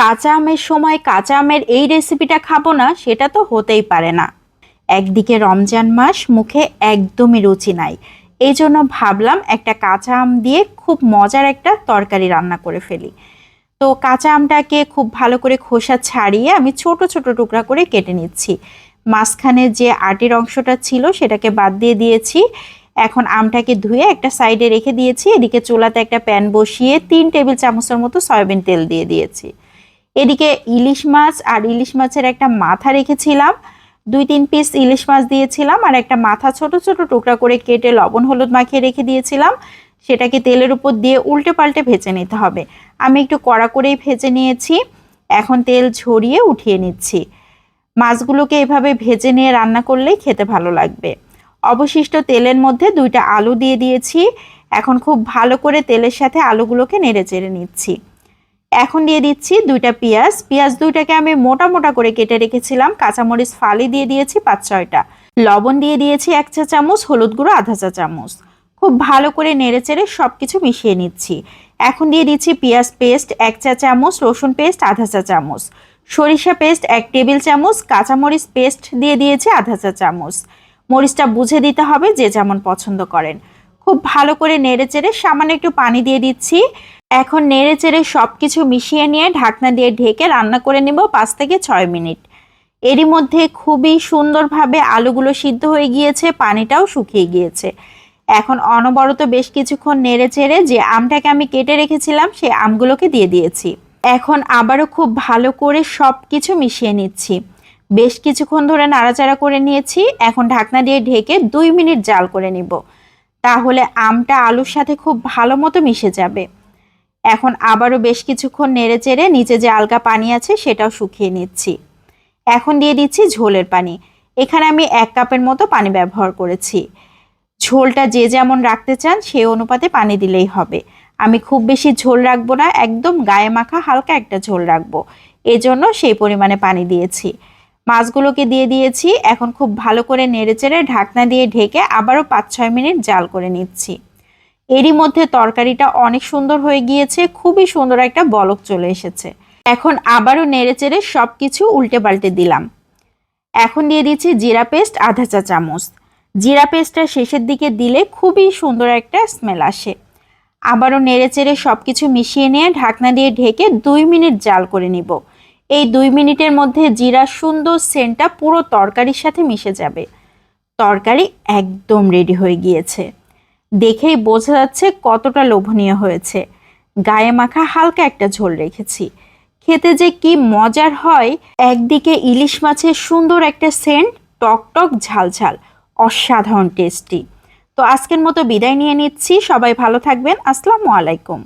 কাঁচা আমের সময় কাঁচা আমের এই রেসিপিটা খাব না, সেটা তো হতেই পারে না। একদিকে রমজান মাস মুখে একদমই রুচি নাই। এই জন্য ভাবলাম একটা কাঁচা আম দিয়ে খুব মজার একটা তরকারি রান্না করে ফেলি। তো কাঁচা আমটাকে খুব ভালো করে খোসা ছাড়িয়ে আমি ছোট ছোট টুকরা করে কেটে নিচ্ছি। মাঝখানে যে আটির অংশটা ছিল সেটাকে বাদ দিয়ে দিয়েছি। এখন আমটাকে ধুয়ে একটা সাইডে রেখে দিয়েছি। এদিকে চুলাতে একটা প্যান বসিয়ে তিন টেবিল চামচের মতো সয়াবিন তেল দিয়ে দিয়েছি। এদিকে ইলিশ মাছ আর ইলিশ মাছের একটা মাথা রেখেছিলাম। দুই তিন পিস ইলিশ মাছ দিয়েছিলাম আর একটা মাথা ছোট ছোট টুকরা করে কেটে লবণ হলুদ মাখিয়ে রেখে দিয়েছিলাম। সেটাকে তেলের উপর দিয়ে উল্টে পাল্টে ভেজে নিতে হবে। আমি একটু কড়া করেই ভেজে নিয়েছি। এখন তেল ঝরিয়ে উঠিয়ে নিচ্ছি। মাছগুলোকে এভাবে ভেজে নিয়ে রান্না করলেই খেতে ভালো লাগবে। অবশিষ্ট তেলের মধ্যে দুইটা আলু দিয়ে দিয়েছি। এখন খুব ভালো করে তেলের সাথে আলুগুলোকে নেড়ে চেড়ে নিচ্ছি। এখন দিয়ে দিচ্ছি দুইটা পেঁয়াজ। পেঁয়াজ দুইটাকে আমি মোটা মোটা করে কেটে রেখেছিলাম। কাঁচামরিচ ফালি দিয়ে দিয়েছি পাঁচ ছয়টা। লবণ দিয়ে দিয়েছি এক চা চামচ, হলুদ গুঁড়ো আধা চা চামচ। খুব ভালো করে নেড়ে চেড়ে সব কিছু মিশিয়ে নিচ্ছি। এখন দিয়ে দিচ্ছি পেঁয়াজ পেস্ট এক চা চামচ, রসুন পেস্ট আধা চা চামচ। সরিষা পেস্ট এক টেবিল চামচ, কাঁচামরিচ পেস্ট দিয়ে দিয়েছি আধা চা চামচ। মরিচটা বুঝে দিতে হবে যে যেমন পছন্দ করেন। খুব ভালো করে নেড়ে চেড়ে সামান্য একটু পানি দিয়ে দিচ্ছি। এখন নেড়ে চেড়ে সব কিছু মিশিয়ে নিয়ে ঢাকনা দিয়ে ঢেকে রান্না করে নেব পাঁচ থেকে ছয় মিনিট। এরই মধ্যে খুবই সুন্দরভাবে আলুগুলো সিদ্ধ হয়ে গিয়েছে, পানিটাও শুকিয়ে গিয়েছে। এখন অনবরত বেশ কিছুক্ষণ নেড়ে চেড়ে যে আমটাকে আমি কেটে রেখেছিলাম সেই আমগুলোকে দিয়ে দিয়েছি। এখন আবারও খুব ভালো করে সব কিছু মিশিয়ে নিচ্ছি। বেশ কিছুক্ষণ ধরে নাড়াচাড়া করে নিয়েছি। এখন ঢাকনা দিয়ে ঢেকে দুই মিনিট জাল করে নিব। তাহলে আমটা আলুর সাথে খুব ভালো মতো মিশে যাবে। এখন আবারও বেশ কিছুক্ষণ নেড়ে চেড়ে নিচে যে আলগা পানি আছে সেটাও শুকিয়ে নিচ্ছি। এখন দিয়ে দিচ্ছি ঝোলের পানি। এখানে আমি এক কাপের মতো পানি ব্যবহার করেছি। ঝোলটা যে যেমন রাখতে চান সেই অনুপাতে পানি দিলেই হবে। আমি খুব বেশি ঝোল রাখব না, একদম গায়ে মাখা হালকা একটা ঝোল রাখব। এজন্য সেই পরিমাণে পানি দিয়েছি। মাছগুলোকে দিয়ে দিয়েছি। এখন খুব ভালো করে নেড়েচেড়ে ঢাকনা দিয়ে ঢেকে আবারও পাঁচ ছয় মিনিট জাল করে নিচ্ছি। এরই মধ্যে তরকারিটা অনেক সুন্দর হয়ে গিয়েছে, খুবই সুন্দর একটা বলক চলে এসেছে। এখন আবারও নেড়েচেড়ে সব কিছু উল্টে পাল্টে দিলাম। এখন দিয়ে দিচ্ছি জিরা পেস্ট, আধা চা চামচ। জিরা পেস্টটা শেষের দিকে দিলে খুবই সুন্দর একটা স্মেল আসে। আবারও নেড়েচেড়ে সব কিছু মিশিয়ে নিয়ে ঢাকনা দিয়ে ঢেকে দুই মিনিট জাল করে নিব। এই দুই মিনিটের মধ্যে জিরা সুন্দর সেন্টটা পুরো তরকারির সাথে মিশে যাবে। তরকারি একদম রেডি হয়ে গিয়েছে। দেখেই বোঝা যাচ্ছে কতটা লোভনীয় হয়েছে। গায়ে মাখা হালকা একটা ঝোল রেখেছি। খেতে যে কি মজার হয়, একদিকে ইলিশ মাছের সুন্দর একটা সেন্ট, টক টক ঝাল ঝাল, অসাধারণ টেস্টি তো আজকের মতো বিদায় নিয়ে নিচ্ছি। সবাই ভালো থাকবেন। আসসালামু আলাইকুম।